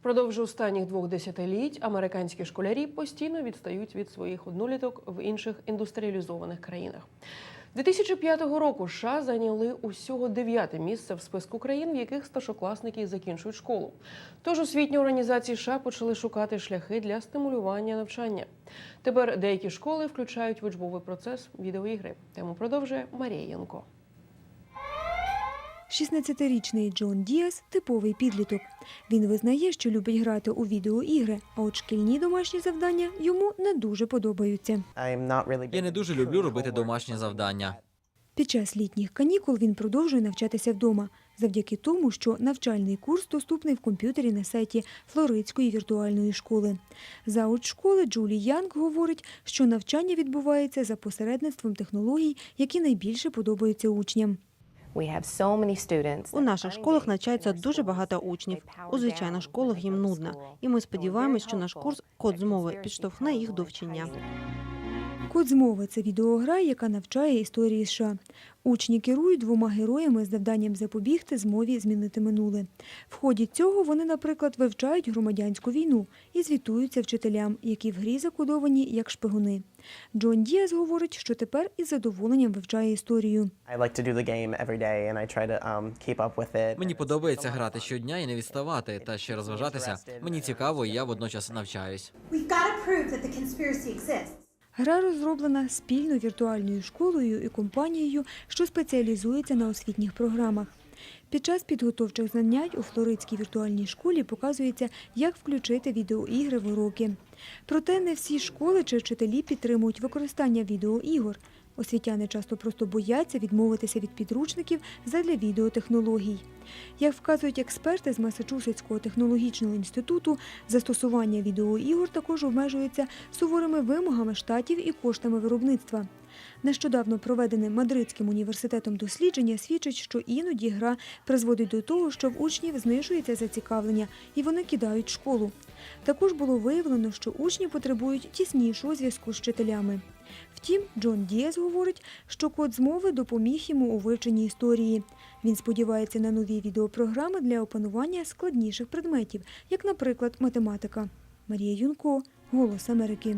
Впродовж останніх двох десятиліть американські школярі постійно відстають від своїх одноліток в інших індустріалізованих країнах. 2005 року США зайняли усього дев'яте місце в списку країн, в яких старшокласники закінчують школу. Тож освітні організації США почали шукати шляхи для стимулювання навчання. Тепер деякі школи включають в учбовий процес відеоігри. Тему продовжує Марія Янко. 16-річний Джон Діас – типовий підліток. Він визнає, що любить грати у відеоігри, а от шкільні домашні завдання йому не дуже подобаються. Я не дуже люблю робити домашні завдання. Під час літніх канікул він продовжує навчатися вдома, завдяки тому, що навчальний курс доступний в комп'ютері на сайті Флоридської віртуальної школи. Зауч школи Джулі Янг говорить, що навчання відбувається за посередництвом технологій, які найбільше подобаються учням. У наших школах навчається дуже багато учнів. У звичайних школах їм нудно, і ми сподіваємось, що наш курс код змови підштовхне їх до вчення. Код змови це відеогра, яка навчає історії США. Учні керують двома героями з завданням запобігти змові змінити минуле. В ході цього вони, наприклад, вивчають громадянську війну і звітуються вчителям, які в грі закодовані як шпигуни. Джон Діас говорить, що тепер із задоволенням вивчає історію. Um. Мені подобається грати щодня і не відставати та ще розважатися. Мені цікаво, і я водночас навчаюсь. Гра розроблена спільно віртуальною школою і компанією, що спеціалізується на освітніх програмах. Під час підготовчих занять у Флоридській віртуальній школі показується, як включити відеоігри в уроки. Проте не всі школи чи вчителі підтримують використання відеоігор. Освітяни часто просто бояться відмовитися від підручників задля відеотехнологій. Як вказують експерти з Масачусетського технологічного інституту, застосування відеоігор також обмежується суворими вимогами штатів і коштами виробництва. Нещодавно проведене Мадридським університетом дослідження свідчить, що іноді гра призводить до того, що в учнів знижується зацікавлення і вони кидають школу. Також було виявлено, що учні потребують тіснішого зв'язку з вчителями. Втім, Джон Дієс говорить, що код змови допоміг йому у вивченні історії. Він сподівається на нові відеопрограми для опанування складніших предметів, як, наприклад, математика. Марія Юнко, Голос Америки.